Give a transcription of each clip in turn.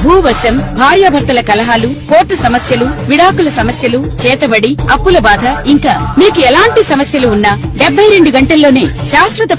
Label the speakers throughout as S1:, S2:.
S1: భూవశం భార్యాభర్తల కలహాలు కోర్టు సమస్యలు విడాకుల సమస్యలు చేతబడి అప్పుల బాధ ఇంకా మీకు ఎలాంటి సమస్యలు ఉన్నా డెబ్బై రెండు గంటల్లోనే శాశ్వత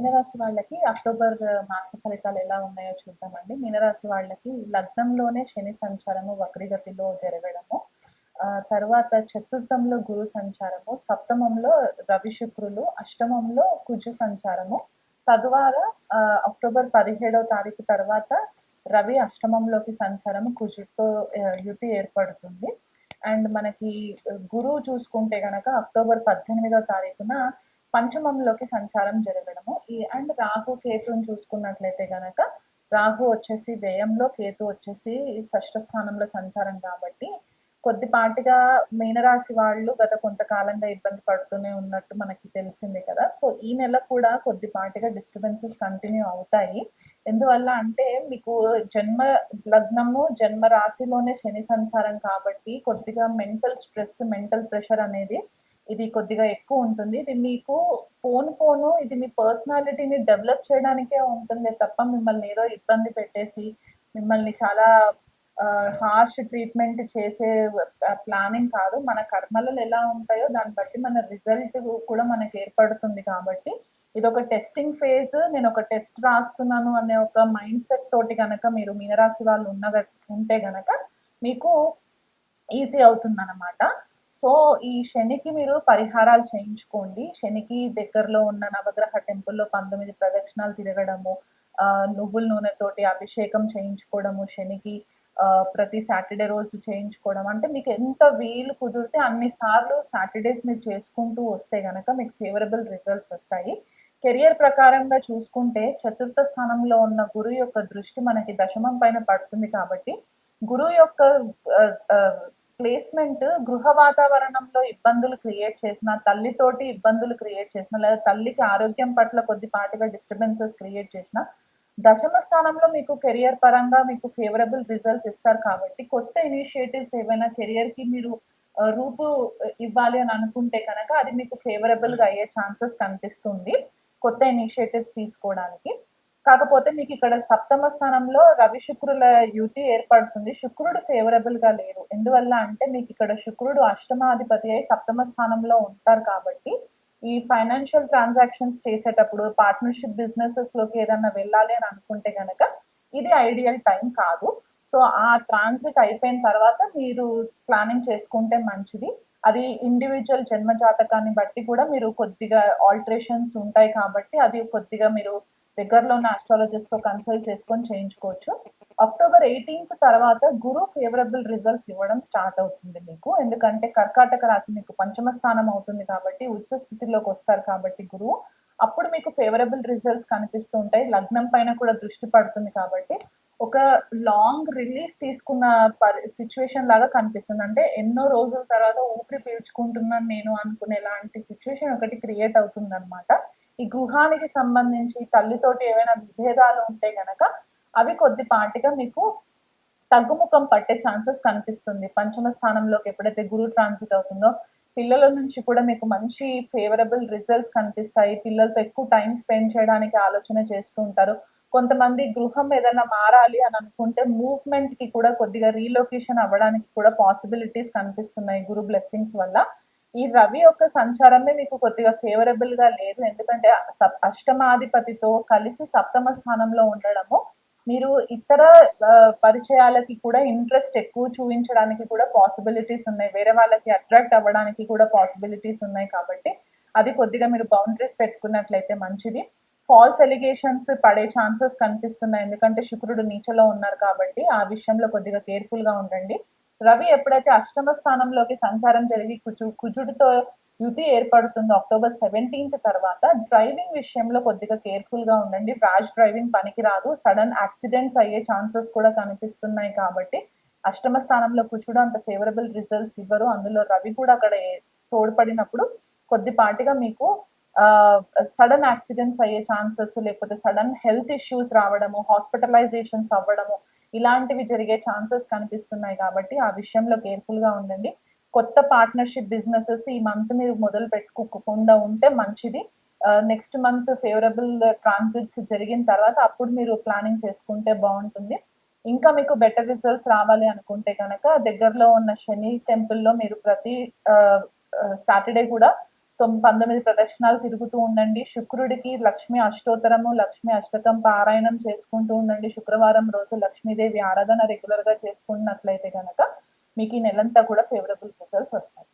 S2: మీనరాశి వాళ్ళకి అక్టోబర్ మాస ఫలితాలు ఎలా ఉన్నాయో చూద్దామండి. మీనరాశి వాళ్ళకి లగ్నంలోనే శని సంచారము వక్రిగతిలో జరగడము ఆ, తర్వాత చతుర్థంలో గురు సంచారము సప్తమంలో రవి శుక్రులు అష్టమంలో కుజు సంచారము తద్వారా అక్టోబర్ పదిహేడవ తారీఖు తర్వాత రవి అష్టమంలోకి సంచారము కుజుతో యుతి ఏర్పడుతుంది. అండ్ మనకి గురువు చూసుకుంటే గనక అక్టోబర్ పద్దెనిమిదవ తారీఖున పంచమంలోకి సంచారం జరగడము. ఈ అండ్ రాహు కేతుని చూసుకున్నట్లయితే గనక రాహు వచ్చేసి వ్యయంలో కేతు వచ్చేసి షష్ఠ స్థానంలో సంచారం కాబట్టి కొద్దిపాటిగా మీనరాశి వాళ్ళు గత కొంతకాలంగా ఇబ్బంది పడుతూనే ఉన్నట్టు మనకి తెలిసిందే కదా. సో ఈ నెల కూడా కొద్దిపాటిగా డిస్టర్బెన్సెస్ కంటిన్యూ అవుతాయి. ఎందువల్ల అంటే మీకు జన్మ లగ్నము జన్మ రాశిలోనే శని సంచారం కాబట్టి కొద్దిగా మెంటల్ స్ట్రెస్ మెంటల్ ప్రెషర్ అనేది ఇది కొద్దిగా ఎక్కువ ఉంటుంది. ఇది మీకు ఫోన్ ఫోను ఇది మీ పర్సనాలిటీని డెవలప్ చేయడానికే ఉంటుంది తప్ప మిమ్మల్ని ఏదో ఇబ్బంది పెట్టేసి మిమ్మల్ని చాలా హార్ష్ ట్రీట్మెంట్ చేసే ప్లానింగ్ కాదు. మన కర్మలలో ఎలా ఉంటాయో దాన్ని బట్టి మన రిజల్ట్ కూడా మనకు ఏర్పడుతుంది కాబట్టి ఇది ఒక టెస్టింగ్ ఫేజ్. నేను ఒక టెస్ట్ రాస్తున్నాను అనే ఒక మైండ్ సెట్ తోటి కనుక మీరు మీనరాశి వాళ్ళు ఉన్న ఉంటే గనక మీకు ఈజీ అవుతుంది అనమాట సో ఈ శనికి మీరు పరిహారాలు చేయించుకోండి. శనికి దగ్గరలో ఉన్న నవగ్రహ టెంపుల్లో పంతొమ్మిది ప్రదక్షిణాలు తిరగడము నువ్వుల నూనెతోటి అభిషేకం చేయించుకోవడము శనికి ప్రతి సాటర్డే రోజు చేయించుకోవడం. అంటే మీకు ఎంత వీలు కుదిరితే అన్ని సార్లు సాటర్డేస్ మీరు చేసుకుంటూ వస్తే కనుక మీకు ఫేవరబుల్ రిజల్ట్స్ వస్తాయి. కెరియర్ ప్రకారంగా చూసుకుంటే చతుర్థ స్థానంలో ఉన్న గురువు యొక్క దృష్టి మనకి దశమం పైన పడుతుంది కాబట్టి గురువు యొక్క ప్లేస్మెంట్ గృహ వాతావరణంలో ఇబ్బందులు క్రియేట్ చేసిన తల్లితోటి ఇబ్బందులు క్రియేట్ చేసిన లేదా తల్లికి ఆరోగ్యం పట్ల కొద్దిపాటిగా డిస్టర్బెన్సెస్ క్రియేట్ చేసిన దశమ స్థానంలో మీకు కెరియర్ పరంగా మీకు ఫేవరబుల్ రిజల్ట్స్ ఇస్తారు కాబట్టి కొత్త ఇనిషియేటివ్స్ ఏవైనా కెరియర్కి మీరు రూపు ఇవ్వాలి అని అనుకుంటే కనుక అది మీకు ఫేవరబుల్గా అయ్యే ఛాన్సెస్ కనిపిస్తుంది కొత్త ఇనిషియేటివ్స్ తీసుకోవడానికి. కాకపోతే మీకు ఇక్కడ సప్తమ స్థానంలో రవి శుక్రుల యుతి ఏర్పడుతుంది. శుక్రుడు ఫేవరబుల్గా లేరు. ఎందువల్ల అంటే మీకు ఇక్కడ శుక్రుడు అష్టమాధిపతి అయి సప్తమ స్థానంలో ఉంటారు కాబట్టి ఈ ఫైనాన్షియల్ ట్రాన్సాక్షన్స్ చేసేటప్పుడు పార్ట్నర్షిప్ బిజినెసెస్లోకి ఏదన్నా వెళ్ళాలి అని అనుకుంటే గనక ఇది ఐడియల్ టైం కాదు. సో ఆ ట్రాన్సిట్ అయిపోయిన తర్వాత మీరు ప్లానింగ్ చేసుకుంటే మంచిది. అది ఇండివిజువల్ జన్మ జాతకాన్ని బట్టి కూడా మీరు కొద్దిగా ఆల్టరేషన్స్ ఉంటాయి కాబట్టి అది కొద్దిగా మీరు దగ్గరలో ఉన్న ఆస్ట్రాలజిస్ట్తో కన్సల్ట్ చేసుకొని చేయించుకోవచ్చు. అక్టోబర్ ఎయిటీన్త్ తర్వాత గురు ఫేవరబుల్ రిజల్ట్స్ ఇవ్వడం స్టార్ట్ అవుతుంది మీకు. ఎందుకంటే కర్కాటక రాశి మీకు పంచమ స్థానం అవుతుంది కాబట్టి ఉచ్చ స్థితిలోకి వస్తారు కాబట్టి గురువు. అప్పుడు మీకు ఫేవరబుల్ రిజల్ట్స్ కనిపిస్తూ ఉంటాయి. లగ్నం పైన కూడా దృష్టి పడుతుంది కాబట్టి ఒక లాంగ్ రిలీఫ్ తీసుకున్న సిచ్యువేషన్ లాగా కనిపిస్తుంది. అంటే ఎన్నో రోజుల తర్వాత ఊపిరి పీల్చుకుంటున్నాను నేను అనుకునే లాంటి సిచ్యువేషన్ ఒకటి క్రియేట్ అవుతుంది అనమాట ఈ గృహానికి సంబంధించి తల్లితోటి ఏవైనా విభేదాలు ఉంటే గనక అవి కొద్దిపాటిగా మీకు తగ్గుముఖం పట్టే ఛాన్సెస్ కనిపిస్తుంది. పంచమ స్థానంలోకి ఎప్పుడైతే గురు ట్రాన్సిట్ అవుతుందో పిల్లల నుంచి కూడా మీకు మంచి ఫేవరబుల్ రిజల్ట్స్ కనిపిస్తాయి. పిల్లలతో ఎక్కువ టైం స్పెండ్ చేయడానికి ఆలోచన చేస్తూ ఉంటారు. కొంతమంది గృహం ఏదైనా మారాలి అని అనుకుంటే మూవ్మెంట్కి కూడా కొద్దిగా రీలొకేషన్ అవ్వడానికి కూడా పాసిబిలిటీస్ కనిపిస్తున్నాయి. గురు బ్లెస్సింగ్స్ వల్ల ఈ రవి యొక్క సంచారమే మీకు కొద్దిగా ఫేవరబుల్గా లేదు. ఎందుకంటే సప్- అష్టమాధిపతితో కలిసి సప్తమ స్థానంలో ఉండడము మీరు ఇతర పరిచయాలకి కూడా ఇంట్రెస్ట్ ఎక్కువ చూపించడానికి కూడా పాసిబిలిటీస్ ఉన్నాయి. వేరే వాళ్ళకి అట్రాక్ట్ అవ్వడానికి కూడా పాసిబిలిటీస్ ఉన్నాయి కాబట్టి అది కొద్దిగా మీరు బౌండరీస్ పెట్టుకున్నట్లయితే మంచిది. ఫాల్స్ ఎలిగేషన్స్ పడే ఛాన్సెస్ కనిపిస్తున్నాయి. ఎందుకంటే శుక్రుడు నీచలో ఉన్నారు కాబట్టి ఆ విషయంలో కొద్దిగా కేర్ఫుల్గా ఉండండి. రవి ఎప్పుడైతే అష్టమ స్థానంలోకి సంచారం జరిగి కుజు కుజుడితో యుతి ఏర్పడుతుందో అక్టోబర్ సెవెంటీన్త్ తర్వాత డ్రైవింగ్ విషయంలో కొద్దిగా కేర్ఫుల్గా ఉండండి. ర్యాష్ డ్రైవింగ్ పనికిరాదు. సడన్ యాక్సిడెంట్స్ అయ్యే ఛాన్సెస్ కూడా కనిపిస్తున్నాయి కాబట్టి అష్టమ స్థానంలో కుజుడు అంత ఫేవరబుల్ రిజల్ట్స్ ఇవ్వరు. అందులో రవి కూడా అక్కడ తోడ్పడినప్పుడు కొద్దిపాటిగా మీకు సడన్ యాక్సిడెంట్స్ అయ్యే ఛాన్సెస్ లేకపోతే సడన్ హెల్త్ ఇష్యూస్ రావడము హాస్పిటలైజేషన్స్ అవ్వడము ఇలాంటివి జరిగే ఛాన్సెస్ కనిపిస్తున్నాయి కాబట్టి ఆ విషయంలో కేర్ఫుల్గా ఉండండి. కొత్త పార్ట్నర్షిప్ బిజినెసెస్ ఈ మంత్ మీరు మొదలు పెట్టుకోకుండా ఉంటే మంచిది. నెక్స్ట్ మంత్ ఫేవరబుల్ ట్రాన్సిట్స్ జరిగిన తర్వాత అప్పుడు మీరు ప్లానింగ్ చేసుకుంటే బాగుంటుంది. ఇంకా మీకు బెటర్ రిజల్ట్స్ రావాలి అనుకుంటే కనుక దగ్గరలో ఉన్న శని టెంపుల్లో మీరు ప్రతి సాటర్డే కూడా పంతొమ్మిది ప్రదర్శనలు తిరుగుతూ ఉండండి. శుక్రుడికి లక్ష్మి అష్టోత్తరము లక్ష్మి అష్టకం పారాయణం చేసుకుంటూ ఉండండి. శుక్రవారం రోజు లక్ష్మీదేవి ఆరాధన రెగ్యులర్గా చేసుకున్నట్లయితే కనుక మీకు ఈ నెలంతా కూడా ఫేవరబుల్ రిజల్ట్స్ వస్తాయి.